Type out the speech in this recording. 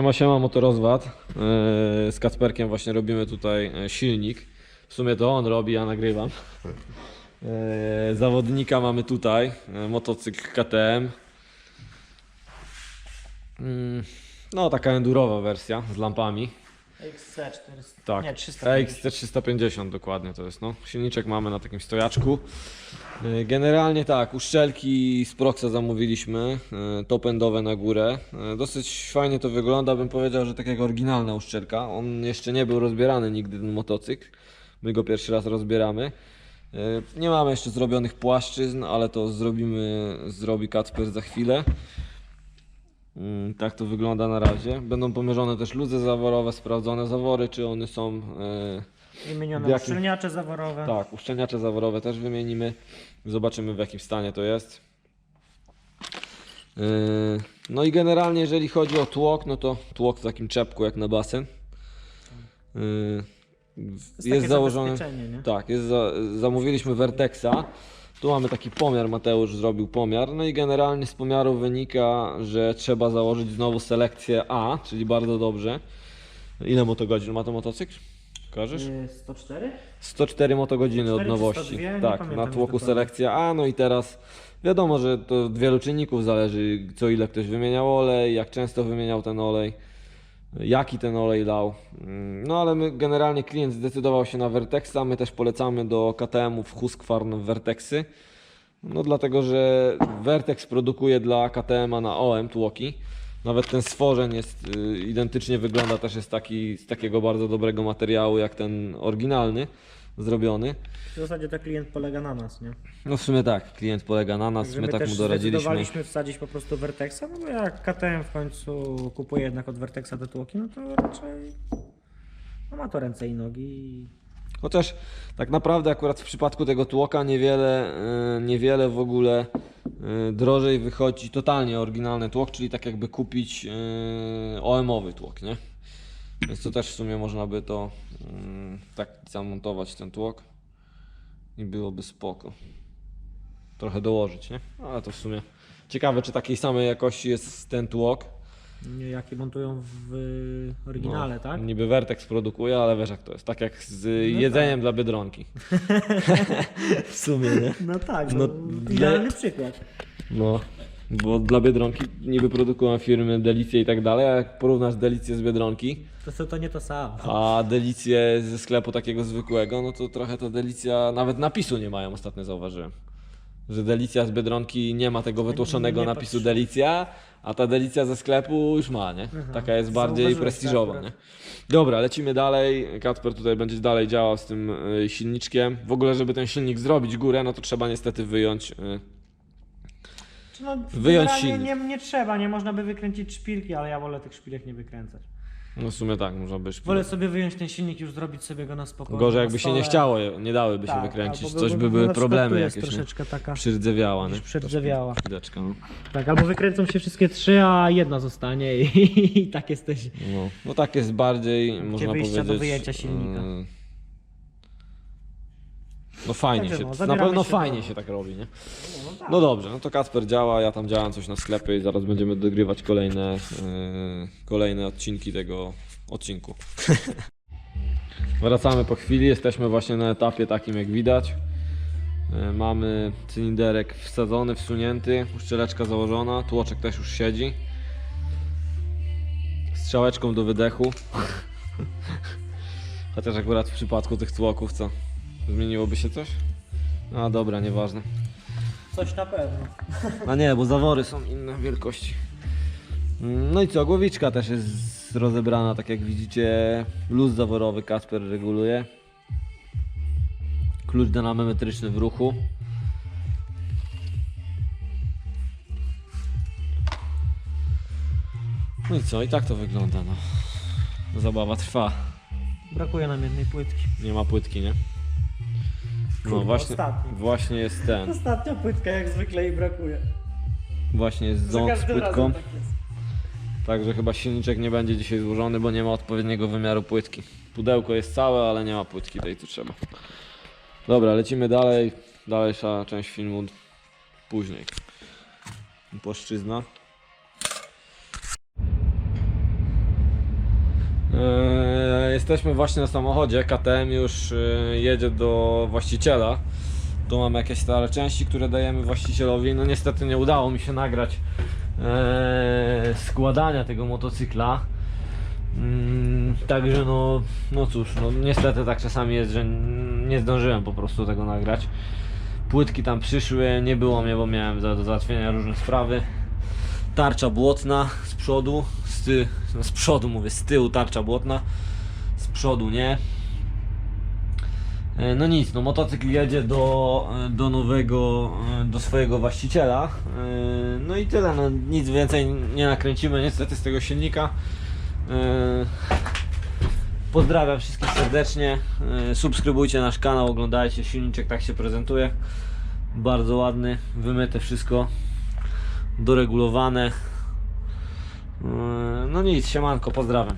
Siema, siema, motorozwad. Yy, Z Kacperkiem właśnie robimy tutaj e, silnik. W sumie to on robi, ja nagrywam. Yy, Zawodnika mamy tutaj, e, motocykl KTM. Mm, No, taka endurowa wersja z lampami. XC400. Tak, Nie, 350. XT350 dokładnie to jest. No. Silniczek mamy na takim stojaczku. Yy, Generalnie tak, uszczelki z Proxa zamówiliśmy, yy, top endowe na górę. Yy, Dosyć fajnie to wygląda, bym powiedział, że tak jak oryginalna uszczelka. On jeszcze nie był rozbierany nigdy ten motocykl. My go pierwszy raz rozbieramy. Nie mamy jeszcze zrobionych płaszczyzn, ale to zrobimy, zrobi Kacper za chwilę. Mm, Tak to wygląda na razie. Będą pomierzone też luzy zaworowe, sprawdzone zawory, czy one są. yy, Wymienione jakim- uszczelniacze zaworowe. tak, uszczelniacze zaworowe też wymienimy. Zobaczymy w jakim stanie to jest. Yy, No i generalnie jeżeli chodzi o tłok, no to tłok w takim czepku jak na basen. Yy, jest Jest założony. Tak, jest za, zamówiliśmy Vertexa. Tu mamy taki pomiar, Mateusz zrobił pomiar. No i generalnie z pomiaru wynika, że trzeba założyć znowu selekcję A, czyli bardzo dobrze. Ile motogodzin ma to motocykl? Kojarzysz? Y, 104? 104 motogodziny 104 od nowości. 102? Nie Tak, pamiętam na tłoku selekcja A, no i teraz wiadomo, że to od wielu czynników zależy, co ile ktoś wymieniał olej, jak często wymieniał ten olej, jaki ten olej dał. Mm, No ale my generalnie klient zdecydował się na Vertexa, my też polecamy do KTM-ów Husqvarna Vertexy. No dlatego, że Vertex produkuje dla KTM-a na OM tłoki. Nawet ten stworzeń jest y, identycznie wygląda, też jest taki z takiego bardzo dobrego materiału jak ten oryginalny zrobiony. W zasadzie to klient polega na nas, nie? No w sumie tak, klient polega na nas, Także my tak mu doradziliśmy. zdecydowaliśmy wsadzić po prostu Vertexa, no bo jak KTM w końcu kupuje jednak od Vertexa te tłoki, no to raczej no ma to ręce i nogi Chociaż tak naprawdę akurat w przypadku tego tłoka niewiele, y, niewiele w ogóle y, drożej wychodzi totalnie oryginalny tłok, czyli tak jakby kupić y, OM-owy tłok, nie? Więc to też w sumie można by to y, tak zamontować ten tłok i byłoby spoko. Trochę dołożyć, nie? Ale to w sumie ciekawe, czy takiej samej jakości jest ten tłok. nie, jakie montują w oryginale, No, tak? Niby Vertex produkuje, ale wiesz jak to jest. Tak jak z No jedzeniem dla Biedronki. w sumie, nie? No tak, No, no, idealny przykład. No, bo dla Biedronki niby produkują firmy Delicje i tak dalej, a jak porównasz Delicję z Biedronki, To, to, to nie to samo. a Delicję ze sklepu takiego zwykłego, no to trochę to Delicja, nawet napisu nie mają, ostatnio zauważyłem. Że Delicja z Biedronki nie ma tego wytłoczonego nie napisu patrzyłem. Delicja, a ta Delicja ze sklepu już ma, nie? Taka jest bardziej Zauważyłeś to prestiżowa, nie? Dobra, lecimy dalej. Kacper tutaj będzie dalej działał z tym y, silniczkiem. W ogóle, żeby ten silnik zrobić górę, no to trzeba niestety wyjąć y, No, Wyjąć generalnie silnik. nie, nie trzeba, nie można by wykręcić szpilki, ale ja wolę tych szpilek nie wykręcać. No w sumie tak, można by szpilę. Wolę sobie wyjąć ten silnik, już zrobić sobie go na spokojnie. Gorzej jakby się nie chciało, nie dałyby się Tak, wykręcić. albo Coś by były problemy jest jakieś, nie? troszeczkę taka Przyrdzewiała, nie? już przedrzewiała. Chwileczkę, no. Tak, albo wykręcą się wszystkie trzy, a jedna zostanie i, i tak jesteś. No, no tak jest bardziej, można wyjścia do powiedzieć... wyjęcia silnika. mm, No fajnie Także się, no, na zabieramy pewno się fajnie do- się tak robi, nie? No, tak. No dobrze, no to Kacper działa, ja tam działam coś na sklepie i zaraz będziemy dogrywać kolejne, yy, kolejne odcinki tego odcinku. Wracamy po chwili, jesteśmy właśnie na etapie takim jak widać. Yy, Mamy cylinderek wsadzony, wsunięty, uszczeleczka założona, tłoczek też już siedzi. Strzałeczką do wydechu. Chociaż akurat w przypadku tych tłoków co? Zmieniłoby się coś? A dobra, nieważne. Coś na pewno. A nie, bo zawory są inne wielkości. Mm, No i co, głowiczka też jest rozebrana, tak jak widzicie. Luz zaworowy Kasper reguluje. Klucz dynamometryczny w ruchu. No i co, i tak to wygląda, no. Zabawa trwa. Brakuje nam jednej płytki. Nie ma płytki, nie? No właśnie, ostatni. właśnie jest ten. Ostatnia płytka jak zwykle i brakuje. Właśnie jest Za ząb z każdym płytką. razem tak jest. Także chyba silniczek nie będzie dzisiaj złożony, bo nie ma odpowiedniego wymiaru płytki. Pudełko jest całe, ale nie ma płytki tej co trzeba. Dobra, lecimy dalej. Dalsza część filmu później. Płaszczyzna. Eee, jesteśmy właśnie na samochodzie. KTM już e, jedzie do właściciela. Tu mamy jakieś stare części, które dajemy właścicielowi. No niestety nie udało mi się nagrać eee, składania tego motocykla. Mm, także no, no cóż, no niestety tak czasami jest, że nie zdążyłem po prostu tego nagrać. Płytki tam przyszły, nie było mnie, bo miałem za, do załatwienia różne sprawy. Tarcza błotna z przodu, z, ty, no z przodu mówię, z tyłu tarcza błotna, przodu nie. E, No nic, no motocykl jedzie do, e, do nowego, e, do swojego właściciela. No i tyle, no nic więcej nie nakręcimy niestety z tego silnika. Pozdrawiam wszystkich serdecznie. Subskrybujcie nasz kanał, oglądajcie. Silniczek tak się prezentuje. Bardzo ładny, wymyte wszystko, doregulowane. No nic, siemanko, pozdrawiam.